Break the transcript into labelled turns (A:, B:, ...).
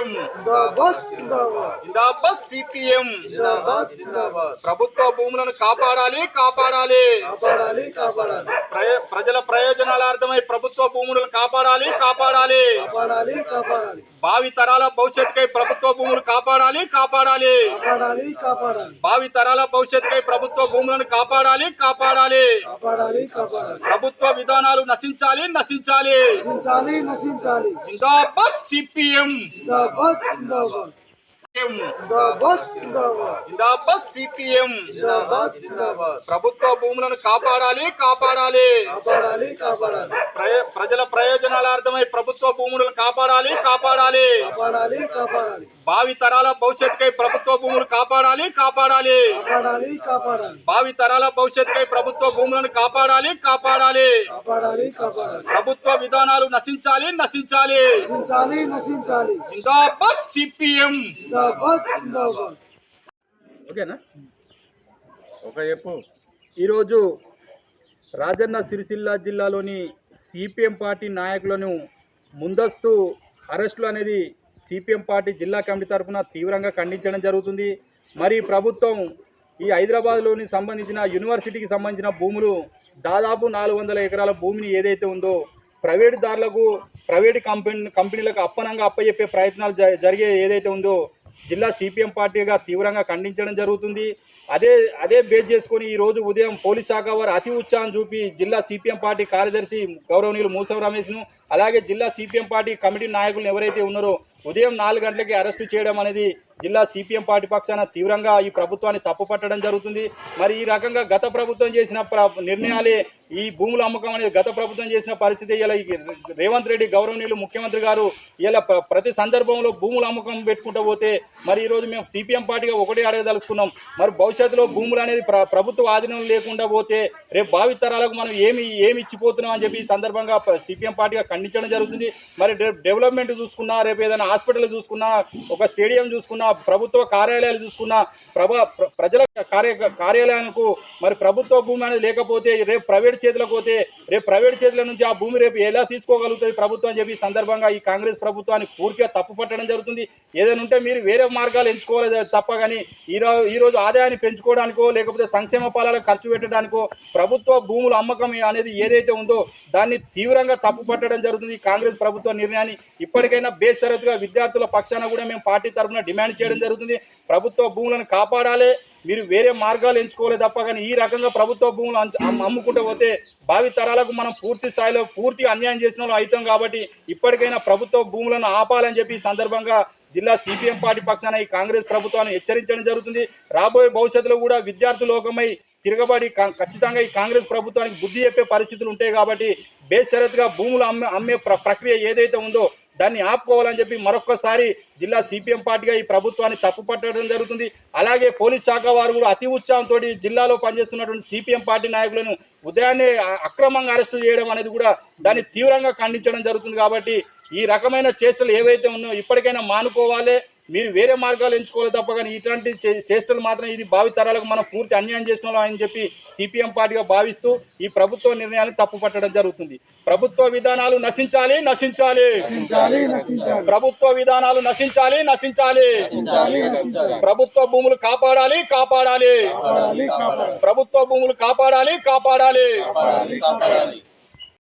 A: CPM.
B: జిందాబాద్
A: CPM.
B: జిందాబాద్ జిందాబాద్.
A: ప్రభుత్వ భూములను కాపాడాలి కాపాడాలి.
B: కాపాడాలి కాపాడాలి.
A: ప్రయ- ప్రజల ప్రయోజనాలార్థమై ప్రభుత్వ భూములను కాపాడాలి కాపాడాలి.
B: కాపాడాలి కాపాడాలి.
A: భావి తరాల భవిష్యత్తుకై ప్రభుత్వ భూములు కాపాడాలి కాపాడాలి.
B: కాపాడాలి కాపాడాలి.
A: భావి తరాల భవిష్యత్తుకై ప్రభుత్వ భూములను కాపాడాలి కాపాడాలి. ప్రభుత్వ విధానాలు నశించాలి నశించాలి.
B: నశించాలి నశించాలి.
A: జిందాబాద్ సిపిఎం.
B: జిందాబాద్ జిందాబాద్ జిందాబాద్ జిందాబాద్
A: సిపిఎం.
B: జిందాబాద్ జిందాబాద్.
A: ప్రభుత్వ భూములను కాపాడాలి కాపాడాలి. ప్రజల ప్రయోజనాలార్థమై ప్రభుత్వ భూములను కాపాడాలి కాపాడాలి. భావి తరాల భవిష్యత్తుకై ప్రభుత్వ భూములు కాపాడాలి కాపాడాలి. భావి తరాల భవిష్యత్తుకై ప్రభుత్వ భూములను కాపాడాలి కాపాడాలి. ప్రభుత్వ విధానాలు నశించాలి నశించాలి. జిందాబాద్ సిపిఎం. ఓకేనా? ఒక చెప్పు. ఈరోజు రాజన్న సిరిసిల్ల జిల్లాలోని సిపిఎం పార్టీ నాయకులను ముందస్తు అరెస్టులు అనేది సిపిఎం పార్టీ జిల్లా కమిటీ తరఫున తీవ్రంగా ఖండించడం జరుగుతుంది. మరి ప్రభుత్వం ఈ హైదరాబాద్లోని సంబంధించిన యూనివర్సిటీకి సంబంధించిన భూములు దాదాపు నాలుగు వందల ఎకరాల భూమిని ఏదైతే ఉందో ప్రైవేట్ దారులకు ప్రైవేట్ కంపెనీ కంపెనీలకు అప్పనంగా అప్పచెప్పే ప్రయత్నాలు జ- జరిగే ఏదైతే ఉందో జిల్లా సిపిఎం పార్టీగా తీవ్రంగా ఖండించడం జరుగుతుంది. అదే అదే బేస్ చేసుకొని ఈ రోజు ఉదయం పోలీస్ శాఖ వారు అతి ఉత్సాహం చూపి జిల్లా సిపిఎం పార్టీ కార్యదర్శి గౌరవనీయులు మూసం రమేష్ను అలాగే జిల్లా సిపిఎం పార్టీ కమిటీ నాయకులు ఎవరైతే ఉన్నారో ఉదయం నాలుగు గంటలకి అరెస్టు చేయడం అనేది జిల్లా సిపిఎం పార్టీ పక్షాన తీవ్రంగా ఈ ప్రభుత్వాన్ని తప్పుపట్టడం జరుగుతుంది. మరి ఈ రకంగా గత ప్రభుత్వం చేసిన ప్ర- నిర్ణయాలే ఈ భూముల అమ్మకం అనేది గత ప్రభుత్వం చేసిన పరిస్థితి. ఇలా రేవంత్ రెడ్డి గౌరవనీయులు ముఖ్యమంత్రి గారు ఇలా ప్ర- ప్రతి సందర్భంలో భూముల అమ్మకం పెట్టుకుంటూ పోతే మరి ఈరోజు మేము సిపిఎం పార్టీగా ఒకటే అడగదలుచుకున్నాం. మరి భవిష్యత్తులో భూములు అనేది ప్ర- ప్రభుత్వ ఆధీనం లేకుండా పోతే రేపు భావి తరాలకు మనం ఏమి ఏమి ఇచ్చిపోతున్నాం అని చెప్పి ఈ సందర్భంగా సిపిఎం పార్టీగా ఖండించడం జరుగుతుంది. మరి డెవలప్మెంట్ చూసుకున్నా రేపు ఏదైనా హాస్పిటల్ చూసుకున్నా ఒక స్టేడియం చూసుకున్నా ప్రభుత్వ కార్యాలయాలు చూసుకున్నా ప్రభ ప్రజల కార్య కార్యాలయాలకు మరి ప్రభుత్వ భూమి అనేది లేకపోతే రేపు ప్రైవేట్ చేతులకు పోతే రేపు ప్రైవేట్ చేతుల నుంచి ఆ భూమి రేపు ఎలా తీసుకోగలుగుతుంది ప్రభుత్వం అని చెప్పి సందర్భంగా ఈ కాంగ్రెస్ ప్రభుత్వాన్ని పూర్తిగా తప్పు పట్టడం జరుగుతుంది. ఏదైనా ఉంటే మీరు వేరే మార్గాలు ఎంచుకోవాలి తప్ప కానీ ఈరోజు ఈరోజు ఆదాయాన్ని పెంచుకోవడానికో లేకపోతే సంక్షేమ పాలనకు ఖర్చు పెట్టడానికో ప్రభుత్వ భూముల అమ్మకం అనేది ఏదైతే ఉందో దాన్ని తీవ్రంగా తప్పు పట్టడం జరుగుతుంది కాంగ్రెస్ ప్రభుత్వ నిర్ణయాన్ని. ఇప్పటికైనా బేషరతుగా విద్యార్థుల పక్షాన కూడా మేము పార్టీ తరఫున డిమాండ్ చేయడం జరుగుతుంది. ప్రభుత్వ భూములను కాపాడాలి. మీరు వేరే మార్గాలు ఎంచుకోలే తప్ప కానీ ఈ రకంగా ప్రభుత్వ భూములు అమ్ముకుంటూ పోతే భావి తరాలకు మనం పూర్తి స్థాయిలో పూర్తిగా అన్యాయం చేసిన అవుతాం కాబట్టి ఇప్పటికైనా ప్రభుత్వ భూములను ఆపాలని చెప్పి ఈ సందర్భంగా జిల్లా సిపిఎం పార్టీ పక్షాన ఈ కాంగ్రెస్ ప్రభుత్వాన్ని హెచ్చరించడం జరుగుతుంది. రాబోయే భవిష్యత్తులో కూడా విద్యార్థి లోకమై తిరగబడి ఖచ్చితంగా ఈ కాంగ్రెస్ ప్రభుత్వానికి బుద్ధి చెప్పే పరిస్థితులు ఉంటాయి కాబట్టి బేషరత్గా భూములు అమ్మే అమ్మే ప్రక్రియ ఏదైతే ఉందో దాన్ని ఆపుకోవాలని చెప్పి మరొకసారి జిల్లా సిపిఎం పార్టీగా ఈ ప్రభుత్వాన్ని తప్పు పట్టడం జరుగుతుంది. అలాగే పోలీస్ శాఖ వారు కూడా అతి ఉత్సాహంతో జిల్లాలో పనిచేస్తున్నటువంటి సిపిఎం పార్టీ నాయకులను ఉదయాన్నే అక్రమంగా అరెస్టు చేయడం అనేది కూడా దాన్ని తీవ్రంగా ఖండించడం జరుగుతుంది కాబట్టి ఈ రకమైన చేష్టలు ఏవైతే ఉన్నాయో ఇప్పటికైనా మానుకోవాలి. మీరు వేరే మార్గాలు ఎంచుకోవాలి తప్ప కానీ ఇట్లాంటి చేష్టలు మాత్రం ఇది భావి తరాలకు మనం పూర్తి అన్యాయం చేసిన వాళ్ళం అని చెప్పి సిపిఎం పార్టీగా భావిస్తూ ఈ ప్రభుత్వ నిర్ణయాలను తప్పుపట్టడం జరుగుతుంది. ప్రభుత్వ విధానాలు నశించాలి నశించాలి. ప్రభుత్వ విధానాలు నశించాలి నశించాలి. ప్రభుత్వ భూములు కాపాడాలి కాపాడాలి. ప్రభుత్వ భూములు
B: కాపాడాలి కాపాడాలి.